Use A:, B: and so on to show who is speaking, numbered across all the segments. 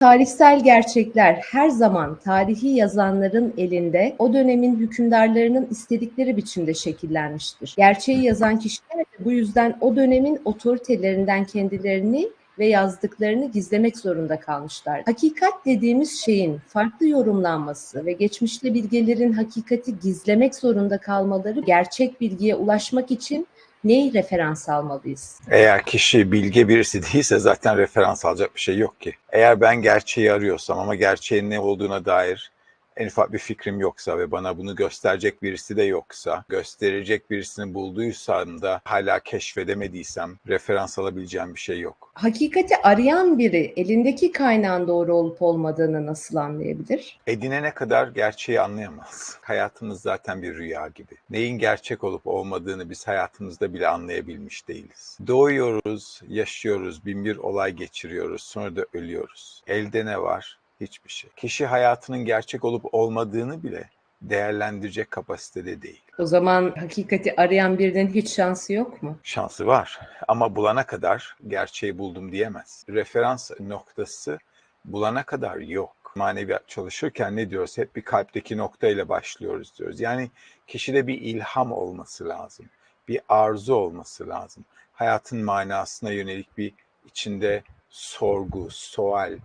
A: Tarihsel gerçekler her zaman tarihi yazanların elinde o dönemin hükümdarlarının istedikleri biçimde şekillenmiştir. Gerçeği yazan kişiler de bu yüzden o dönemin otoritelerinden kendilerini ve yazdıklarını gizlemek zorunda kalmışlar. Hakikat dediğimiz şeyin farklı yorumlanması ve geçmişte bilgelerin hakikati gizlemek zorunda kalmaları gerçek bilgiye ulaşmak için neyi referans almalıyız?
B: Eğer kişi bilge birisi değilse zaten referans alacak bir şey yok ki. Eğer ben gerçeği arıyorsam ama gerçeğin ne olduğuna dair en ufak bir fikrim yoksa ve bana bunu gösterecek birisi de yoksa, gösterecek birisini bulduysam da hala keşfedemediysem referans alabileceğim bir şey yok.
A: Hakikati arayan biri elindeki kaynağın doğru olup olmadığını nasıl anlayabilir?
B: Edinene kadar gerçeği anlayamaz. Hayatımız zaten bir rüya gibi. Neyin gerçek olup olmadığını biz hayatımızda bile anlayabilmiş değiliz. Doğuyoruz, yaşıyoruz, bin bir olay geçiriyoruz, sonra da ölüyoruz. Elde ne var? Hiçbir şey. Kişi hayatının gerçek olup olmadığını bile değerlendirecek kapasitede değil.
A: O zaman hakikati arayan birinin hiç şansı yok mu?
B: Şansı var ama bulana kadar gerçeği buldum diyemez. Referans noktası bulana kadar yok. Maneviyat çalışırken ne diyoruz? Hep bir kalpteki noktayla başlıyoruz diyoruz. Yani kişide bir ilham olması lazım. Bir arzu olması lazım. Hayatın manasına yönelik bir içinde sorgu, sual,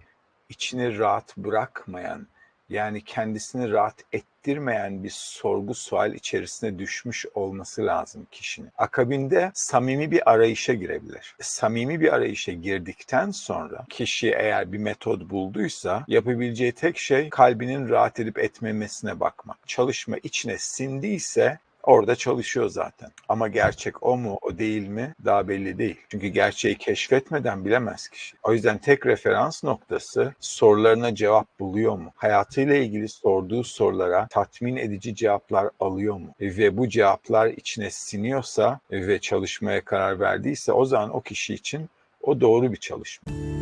B: içini rahat bırakmayan, yani kendisini rahat ettirmeyen bir sorgu sual içerisine düşmüş olması lazım kişinin. Akabinde samimi bir arayışa girebilir. Samimi bir arayışa girdikten sonra kişi eğer bir metod bulduysa yapabileceği tek şey kalbinin rahat edip etmemesine bakmak. Çalışma içine sindiyse Orada çalışıyor zaten. Ama gerçek o mu, o değil mi daha belli değil. Çünkü gerçeği keşfetmeden bilemez kişi. O yüzden tek referans noktası sorularına cevap buluyor mu? Hayatıyla ilgili sorduğu sorulara tatmin edici cevaplar alıyor mu? Ve bu cevaplar içine siniyorsa ve çalışmaya karar verdiyse o zaman o kişi için o doğru bir çalışma.